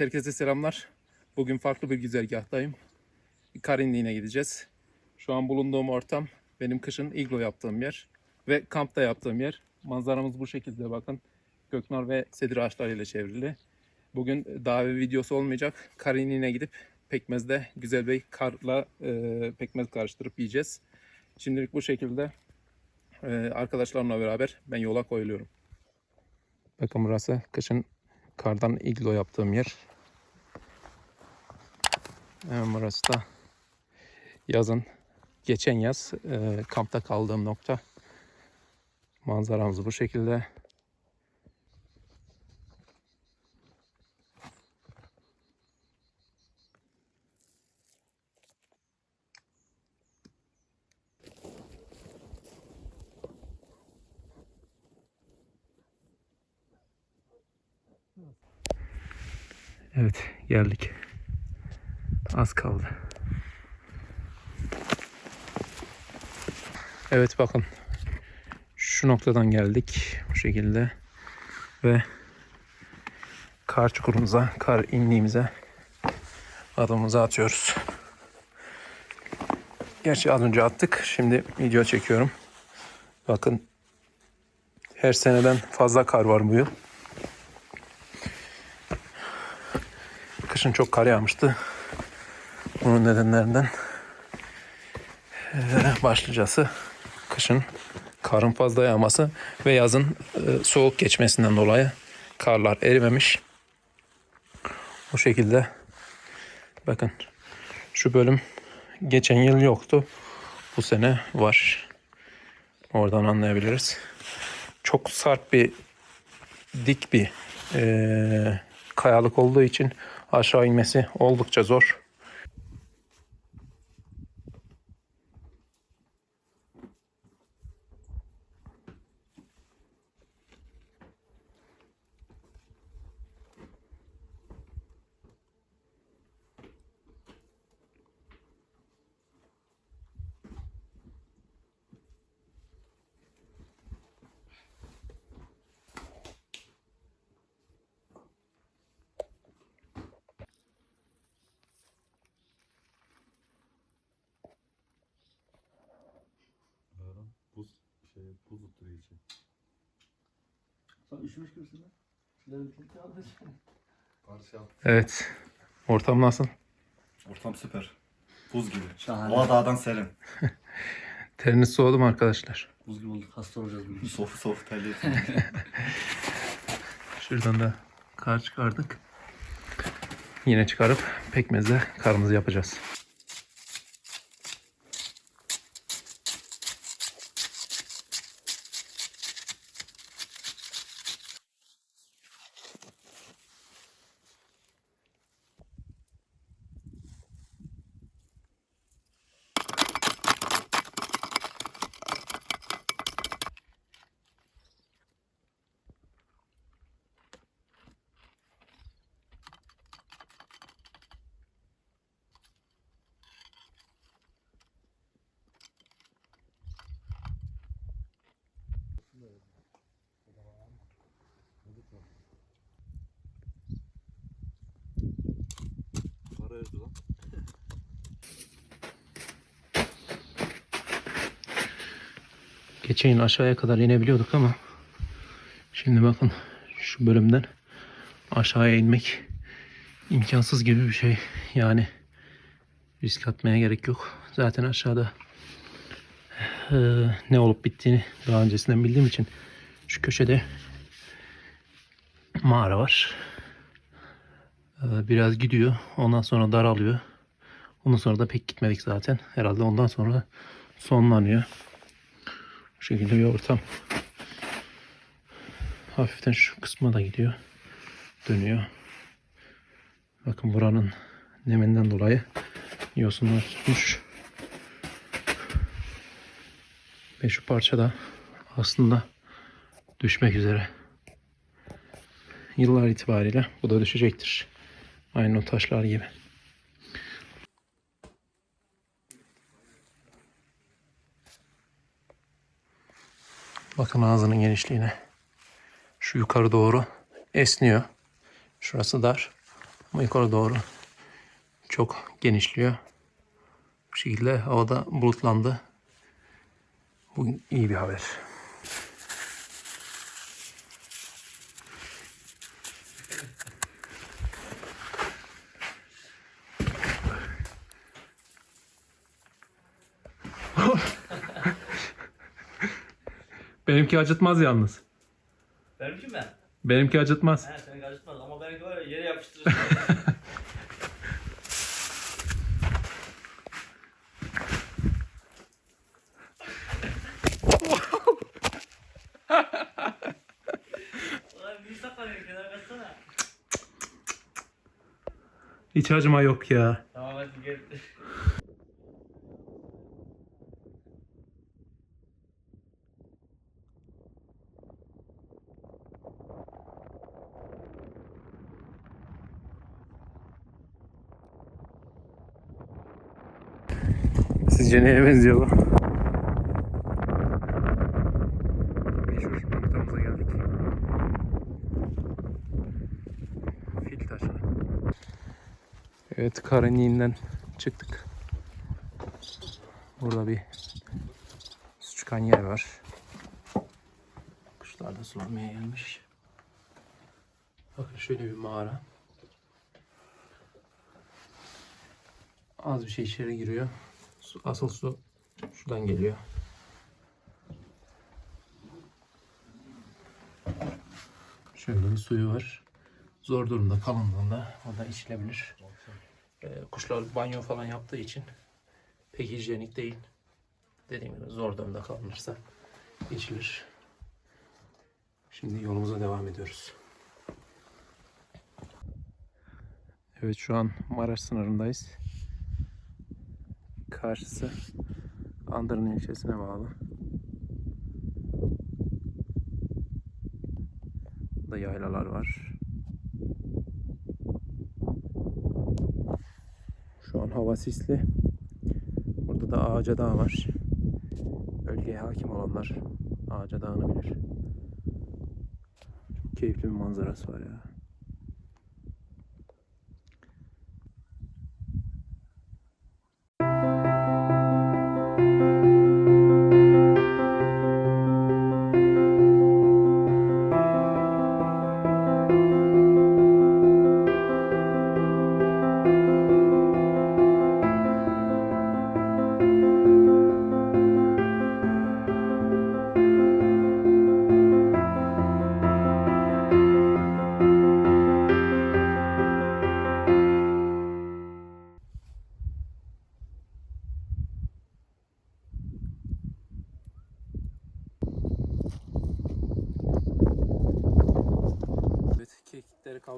Herkese selamlar. Bugün farklı bir güzergahtayım. Karinliğine gideceğiz. Şu an bulunduğum ortam benim kışın iglo yaptığım yer ve kampta yaptığım yer. Manzaramız bu şekilde bakın. Göknar ve sedir ağaçlarıyla çevrili. Bugün davet videosu olmayacak. Karinliğine gidip pekmezde güzel bir karla e, pekmez karıştırıp yiyeceğiz. Şimdilik bu şekilde e, arkadaşlarımla beraber ben yola koyuluyorum. Bakın burası kışın kardan iglo yaptığım yer. Hemen burası da yazın geçen yaz e, kampta kaldığım nokta. Manzaramız bu şekilde. Evet geldik. Az kaldı. Evet bakın. Şu noktadan geldik. Bu şekilde. Ve kar çukurumuza, kar inliğimize adımımızı atıyoruz. Gerçi az önce attık. Şimdi video çekiyorum. Bakın. Her seneden fazla kar var bu yıl. Kışın çok kar yağmıştı. Bunun nedenlerinden eee, başlıcası kışın karın fazla yağması ve yazın eee, soğuk geçmesinden dolayı karlar erimemiş. Bu şekilde bakın şu bölüm geçen yıl yoktu. Bu sene var. Oradan anlayabiliriz. Çok sert bir dik bir eee, kayalık olduğu için aşağı inmesi oldukça zor. Yarın buz şey Sen üşümüş gibisin lan. Karşı yap. Evet. Ortam nasıl? Ortam süper. Buz gibi. Şahane. Hava dağdan serin. Teriniz soğudu mu arkadaşlar? Buz gibi olduk. Hasta olacağız bugün. Sofu sofu terliyor. Şuradan da kar çıkardık. Yine çıkarıp pekmezle karımızı yapacağız. Yazdı lan. Geçen yıl aşağıya kadar inebiliyorduk ama şimdi bakın şu bölümden aşağıya inmek imkansız gibi bir şey. Yani risk atmaya gerek yok. Zaten aşağıda eee, ne olup bittiğini daha öncesinden bildiğim için şu köşede mağara var. Eee, biraz gidiyor. Ondan sonra daralıyor. Ondan sonra da pek gitmedik zaten. Herhalde ondan sonra sonlanıyor. Bu şekilde bir ortam. Hafiften şu kısma da gidiyor. Dönüyor. Bakın buranın neminden dolayı yosunlar tutmuş. Ve şu parça da aslında düşmek üzere. Yıllar itibariyle bu da düşecektir. Aynı o taşlar gibi. Bakın ağzının genişliğine. Şu yukarı doğru esniyor. Şurası dar. Ama yukarı doğru çok genişliyor. Bu şekilde havada bulutlandı. Bugün iyi bir haber. Benimki acıtmaz yalnız. Benimki mi? Benimki acıtmaz. He seni karıştırmaz ama benimki var ya yere kaçsana. Hiç acıma yok ya. Tamam hadi gel. Sizce neye benziyor bu? Meşhur noktamıza geldik. Fil taşı. Evet Karenliğinden çıktık. Burada bir su çıkan yer var. Kuşlar da sulamaya gelmiş. Bakın şöyle bir mağara. Az bir şey içeri giriyor. Asıl su şuradan geliyor. Şöyle bir suyu var. Zor durumda kalındığında o da içilebilir. Ee, kuşlar banyo falan yaptığı için pek hijyenik değil. Dediğim gibi zor durumda kalınırsa içilir. Şimdi yolumuza devam ediyoruz. Evet şu an Maraş sınırındayız. Karşısı Andırın ilçesine bağlı. Burada yaylalar var. Şu an hava sisli. Burada da Ağaca Dağı var. Bölgeye hakim olanlar Ağaca Dağı'nı bilir. Çok keyifli bir manzarası var ya.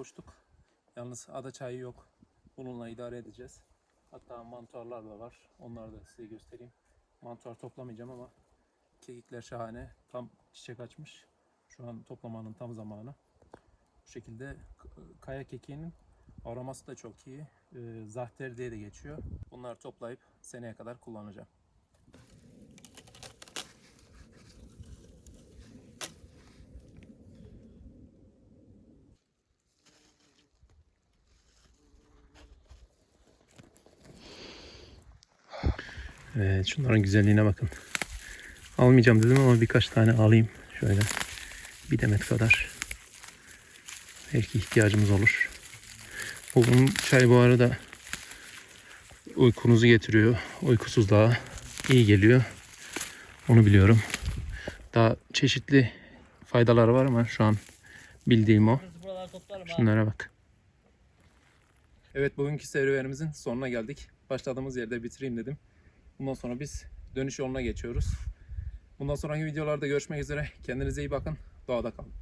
Kavuştuk. Yalnız ada çayı yok. Bununla idare edeceğiz. Hatta mantarlar da var. Onları da size göstereyim. Mantar toplamayacağım ama kekikler şahane. Tam çiçek açmış. Şu an toplamanın tam zamanı. Bu şekilde kaya kekiğinin aroması da çok iyi. Ee, Zahter diye de geçiyor. Bunları toplayıp seneye kadar kullanacağım. Evet şunların güzelliğine bakın. Almayacağım dedim ama birkaç tane alayım. Şöyle bir demet kadar. Belki ihtiyacımız olur. Bugün çay bu arada uykunuzu getiriyor. Uykusuzluğa iyi geliyor. Onu biliyorum. Daha çeşitli faydaları var ama şu an bildiğim o. Şunlara bak. Evet bugünkü serüvenimizin sonuna geldik. Başladığımız yerde bitireyim dedim. Bundan sonra biz dönüş yoluna geçiyoruz. Bundan sonraki videolarda görüşmek üzere. Kendinize iyi bakın. Doğada kalın.